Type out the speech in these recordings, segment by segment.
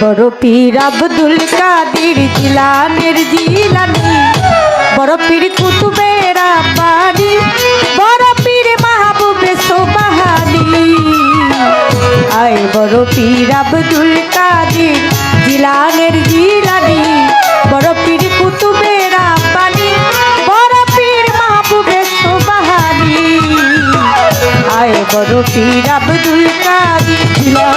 বড় পীর আব্দুল কাদির জিলানের জিলানি। বড় পীর কুতুবের আব্বানি, বড় পীর মাহবুবে সোবাহানি। আয় বড় পীর আব্দুল কাদির জিলানের জিলানি, বড় পীর কুতুবের আব্বানি, বড় পীর মাহবুবে সোবাহানি। আয় বড় পীর আব্দুল কাদির জিলানি।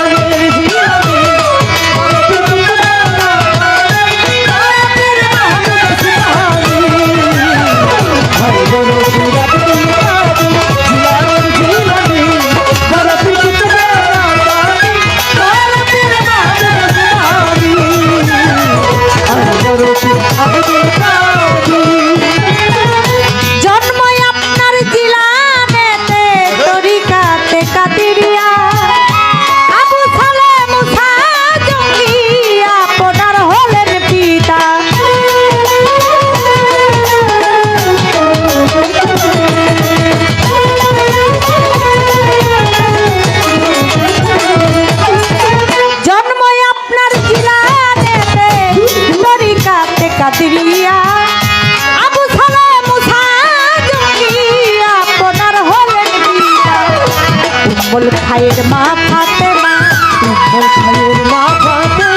তুফল খায়ের মা ফাতে মা তুফল খায়ের মা ফাতে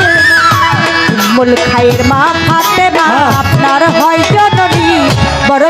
মা খায়ের মা। ফাতে মা আপনার হয় জননী বড়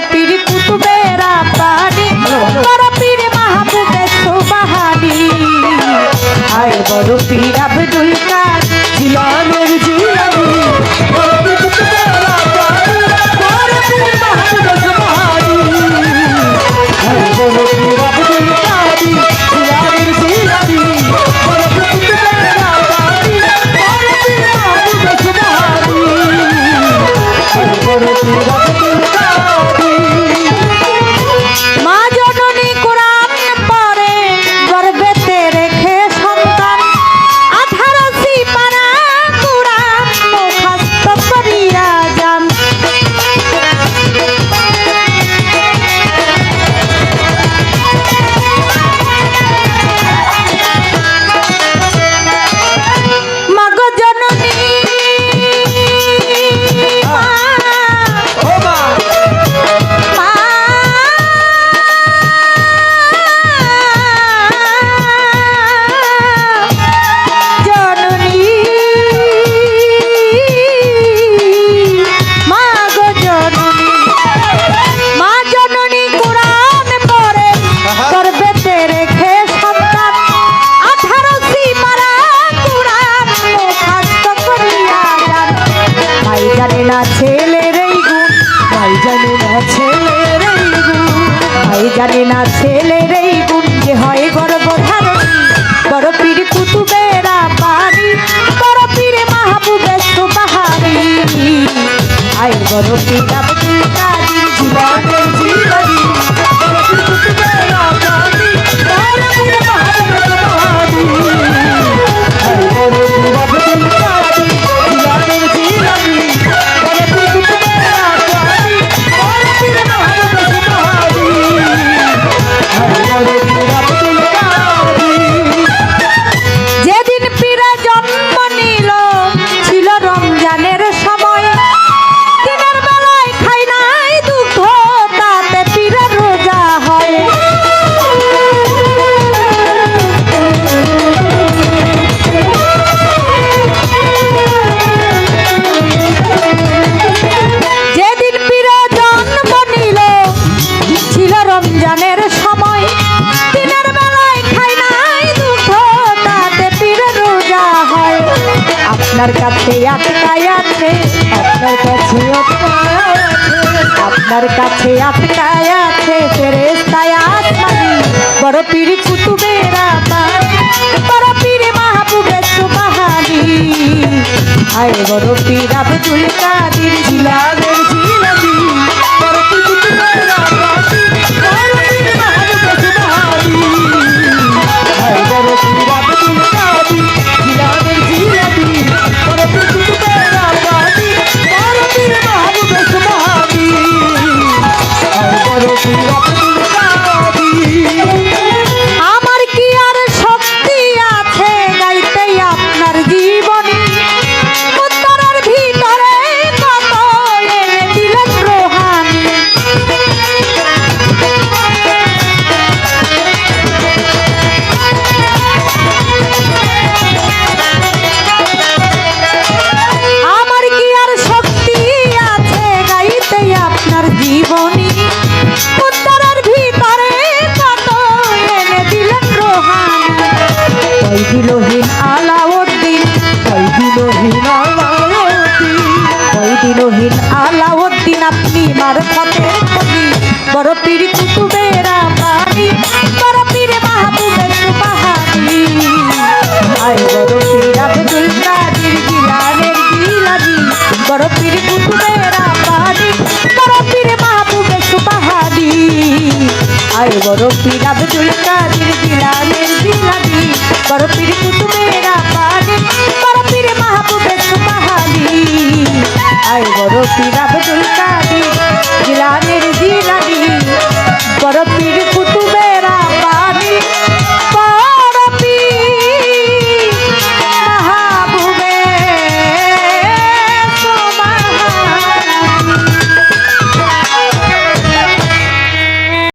গুণের এই গুণ যে হয় বড় বোধারণী বড় পীর কুতুবেরা পানি, বড় পীরে মাহবুবেস্ত বাহারি আয় বড় পীর আপনার কাছে আটকায় আছে, আপনার কাছে আপনার কাছে আটকায় আছে ফেরেস্তায় আসমানি, বড় পিড়ি কুতুবেরা বড় পিড়ি মাহবুবে সুবাহানি। হায় বড় পীর আব্দুল কা বড় পীর আব্দুল কাদের জিলানের জিলা